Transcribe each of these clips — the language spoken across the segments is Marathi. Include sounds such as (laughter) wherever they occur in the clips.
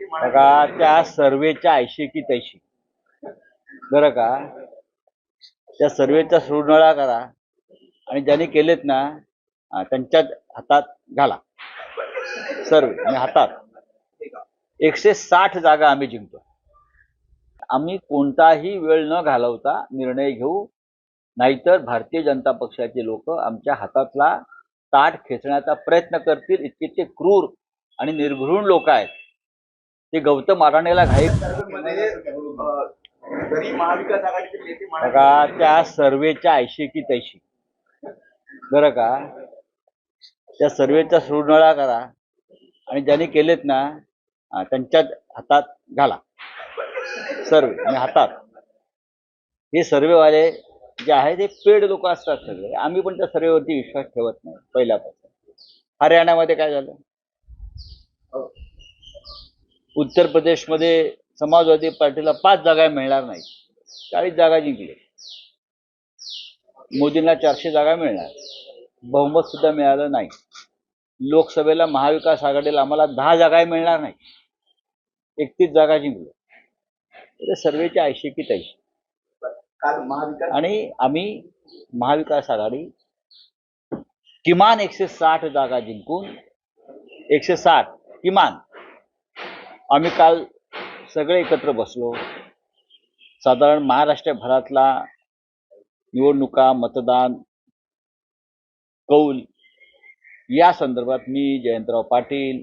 बघा त्या सर्वेच्या ऐशी की तैशी. बरं का? त्या सर्वेचा सुरनळा करा. आणि ज्यांनी केलेत ना त्यांच्यात त्यांच्या हातात घाला. सर्वे आणि हातात. एकशे साठ जागा आम्ही जिंकतो आम्ही कोणताही वेळ न घालवता निर्णय घेऊ. नाहीतर भारतीय जनता पक्षाचे लोक आमच्या हातातला ताट खेचण्याचा प्रयत्न करतील. इतके ते क्रूर आणि निर्घृण लोक आहेत. ते गौतम अडाणीला घाई बघा त्या सर्वेच्या ऐशी की तैशी. बरं का? त्या सर्वेचा सुरनळा करा. आणि ज्यांनी केलेत ना त्यांच्यात त्यांच्या हातात घाला. सर्वे आणि हातात. हे सर्वेवाले जे आहे ते पेड लोक असतात सगळे. आम्ही पण त्या सर्वेवरती विश्वास ठेवत नाही पहिल्यापासून. हरियाणामध्ये काय झालं? उत्तर प्रदेशमध्ये समाजवादी पार्टीला पाच जागा मिळणार नाही चाळीस जागा जिंकले. मोदींना चारशे जागा मिळणार. बहुमत सुद्धा मिळालं नाही. लोकसभेला महाविकास आघाडीला आम्हाला दहा जागा मिळणार नाही एकतीस जागा जिंकलो. सर्वेच्या सर्वेचे ऐंशी की तैशी आणि आम्ही महाविकास आघाडी किमान एकशे साठ जागा जिंकून एकशे साठ किमान आम्ही काल सगळे एकत्र बसलो. साधारण महाराष्ट्रभरातला निवडणुका मतदान कौल या संदर्भात मी जयंतराव पाटील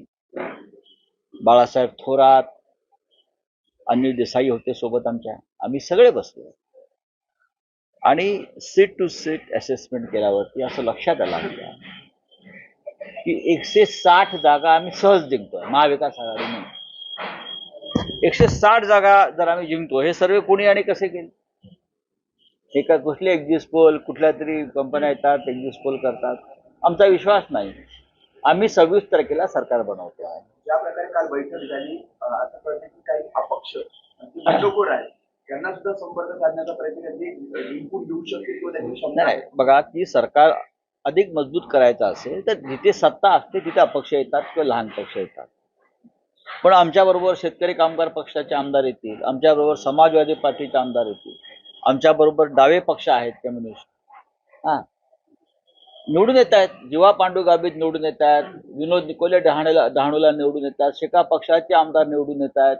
बाळासाहेब थोरात अनिल देसाई होते सोबत आमच्या. आम्ही सगळे बसलो. आणि सीट टू सीट असेसमेंट केल्यावरती असं लक्षात आलं आमच्या की एकशे साठ जागा आम्ही सहज जिंकतोय. महाविकास आघाडीने एकशे साठ जागा जर आम्ही जिंकतो हे सर्व कोणी आणि कसे केले? हे का कुठले एक्झिस्ट पोल कुठल्या तरी कंपन्या येतात एक्झिस्ट पोल करतात. आमचा विश्वास नाही. आम्ही सव्वीस तारखेला सरकार बनवतो आहे. ज्या प्रकारे काल बैठक झाली अ, असं कळतं की काही अपक्ष आणि बंडखोर आहेत त्यांना सुद्धा संपर्क साधण्याचा प्रयत्न केला जे इनपुट देऊ शकतील किंवा त्यांची क्षमता नाही आहे नाही, बघा की सरकार अधिक मजबूत करायचं असेल तर जिथे सत्ता असते तिथे अपक्ष येतात किंवा लहान पक्ष येतात. पण आमच्याबरोबर शेतकरी कामगार पक्षाचे आमदार येतील. आमच्याबरोबर समाजवादी पार्टीचे आमदार येतील. आमच्याबरोबर डावे पक्ष आहेत कम्युनिस्ट. हा. निवडून येत आहेत. जीवा पांडू गाबीत निवडून येत आहेत. विनोद निकोले डहाणेला डहाणूला निवडून येतात शेका पक्षाचे आमदार निवडून येत आहेत.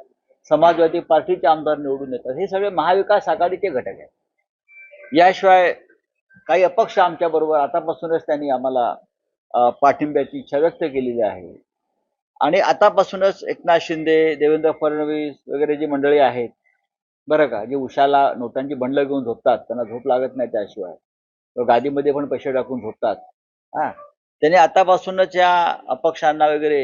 समाजवादी पार्टीचे आमदार निवडून येतात हे सगळे महाविकास आघाडीचे घटक आहेत. याशिवाय काही अपक्ष आमच्या बरोबर आतापासूनच त्यांनी आम्हाला पाठिंब्याची इच्छा व्यक्त केलेली आहे. आणि आतापासूनच एकनाथ शिंदे देवेंद्र फडणवीस वगैरे जी मंडळी आहेत बरं का जे उशाला नोटांची बंडलं घेऊन झोपतात त्यांना झोप लागत नाही त्याशिवाय. गादीमध्ये पण पैसे टाकून झोपतात. हा. त्याने आतापासूनच या अपक्षांना वगैरे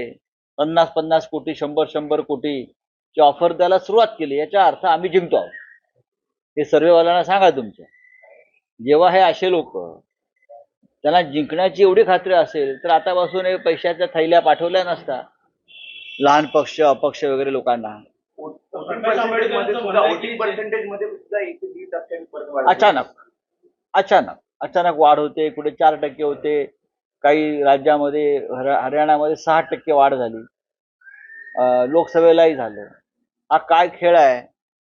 पन्नास पन्नास कोटी शंभर शंभर कोटीची ऑफर द्यायला सुरुवात केली. याचा अर्थ आम्ही जिंकतो आहोत. हे सर्वेवाल्यांना सांगा तुमच्या जेव्हा हे असे लोक त्यांना जिंकण्याची एवढी खात्री असेल तर आतापासून हे पैशाच्या थैल्या पाठवल्या नसता. लहान पक्ष अपक्ष वगैरे लोकांना. अचानक. अचानक. अचानक वाढ होते कुठे चार टक्के होते. काही राज्यामध्ये हर- हरियाणामध्ये सहा टक्के वाढ झाली. लोकसभेलाही झालं. हा काय खेळ आहे?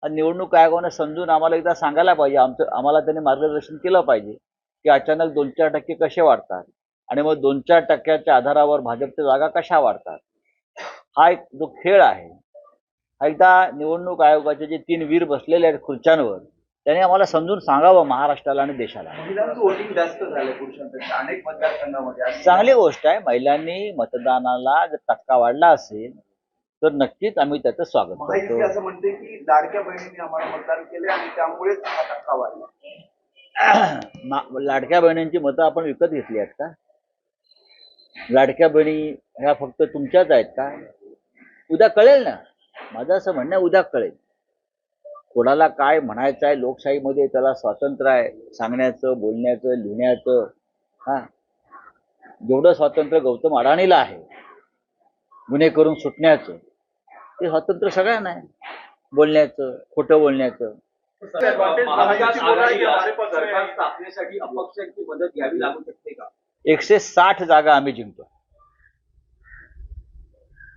हा निवडणूक आयोगाने समजून आम्हाला एकदा सांगायला पाहिजे. आमचं आम्हाला त्यांनी मार्गदर्शन केलं पाहिजे की अचानक दोन चार टक्के कसे वाढतात? आणि मग दोन चार टक्क्याच्या आधारावर भाजपच्या जागा कशा वाढतात? हा एक जो खेळ आहे हा एकदा निवडणूक आयोगाचे जे तीन वीर बसलेले आहेत खुर्च्यांवर त्यांनी आम्हाला समजून सांगावं महाराष्ट्राला आणि देशाला. चांगली गोष्ट आहे महिलांनी मतदानाला जर टक्का वाढला असेल तर नक्कीच आम्ही त्याचं स्वागत करतो. असं म्हणते की लाडक्या बहिणींनी आम्हाला मतदान केले आणि त्यामुळेच हा टक्का वाढला. (clears throat) लाडक्या बहिणींची मतं आपण विकत घेतली आहेत का? लाडक्या बहिणी ह्या फक्त तुमच्याच आहेत का? उद्या कळेल ना. माझं असं म्हणणं उद्या कळेल. कोणाला काय म्हणायचं आहे लोकशाहीमध्ये त्याला स्वातंत्र्य आहे सांगण्याचं बोलण्याचं लिहिण्याचं हा. जेवढं स्वातंत्र्य गौतम अडाणीला आहे गुन्हे करून सुटण्याचं ते स्वातंत्र्य सगळ्यांना आहे. बोलण्याचं खोटं बोलण्याचं. एकशे साठ जागा आम्ही जिंकतो.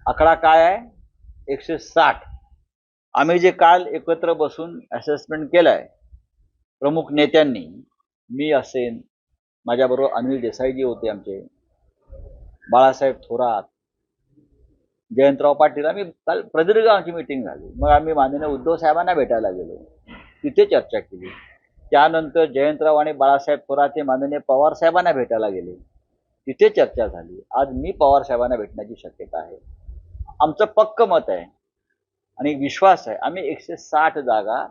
आकडा काय आहे? एकशे साठ. आम्ही जे काल एकत्र बसून असेसमेंट केलं आहे प्रमुख नेत्यांनी मी असेन माझ्याबरोबर अनिल देसाईजी होते आमचे बाळासाहेब थोरात जयंतराव पाटील आम्ही काल प्रदीर्घ आमची मिटिंग झाली. मग आम्ही माननीय उद्धव साहेबांना भेटायला गेलो. तिथे चर्चा केली. त्यानंतर जयंतराव आणि बाळासाहेब थोरात हे माननीय पवार साहेबांना भेटायला गेले. तिथे चर्चा झाली. आज मी पवार साहेबांना भेटण्याची शक्यता आहे. आमचं पक्क मत आहे आणि विश्वास आहे. आम्ही एकशे साठ जागा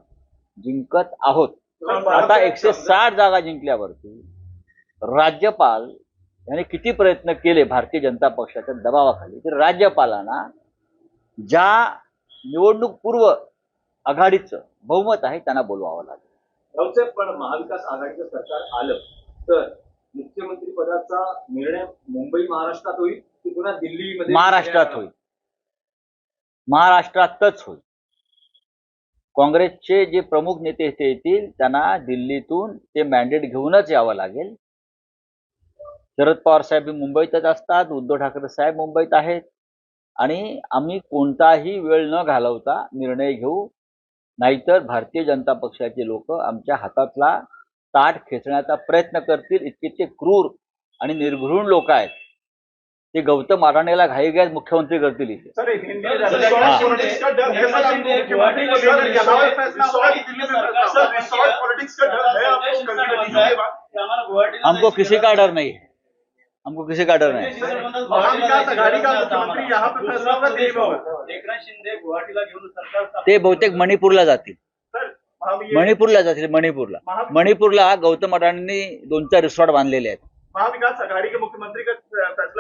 जिंकत आहोत. आता एकशे साठ जागा जिंकल्यावरती राज्यपाल यांनी किती प्रयत्न केले भारतीय जनता पक्षाच्या दबावाखाली तर राज्यपालांना ज्या निवडणूक पूर्व आघाडीचं बहुमत आहे त्यांना बोलवावं लागेल. पण महाविकास आघाडीचं सरकार आलं तर मुख्यमंत्री पदाचा निर्णय मुंबई महाराष्ट्रात होईल की पुन्हा दिल्लीमध्ये? महाराष्ट्रात होईल. महाराष्ट्रातच होईल. काँग्रेसचे जे प्रमुख नेते येतील त्यांना दिल्लीतून ते मॅन्डेट घेऊनच यावं लागेल. शरद पवार साहेब हे मुंबईतच असतात उद्धव ठाकरे साहेब मुंबईत आहेत. आणि आम्ही कोणताही वेळ न घालवता निर्णय घेऊ नाहीतर भारतीय जनता पक्षाचे लोक आमच्या हातातला ताट खेचण्याचा प्रयत्न करतील इतके ते क्रूर आणि निर्घृण लोक आहेत. ते गौतम अडाणीला घाई घाईत मुख्यमंत्री करतील इथे. Sir Hindi sir, resort. Politics का डर सर शिंदे आपको गुवाहाटी में सर बैठे यहाँ। पे फैसला हुआ दिल्ली में फैसला हुआ। रिसॉर्ट पॉलिटिक्स का डर आपको कल की मीटिंग के बाद हमको किसी का डर नहीं है? हमको किसी का डर नहीं ते बहुतेक मणिपूरला जातील. मणिपूरला जातील मणिपूरला. मणिपूरला गौतम अडाणींनी दोन चार रिसॉर्ट बांधलेले आहेत. महाविकास आघाड़ी के मुख्यमंत्री का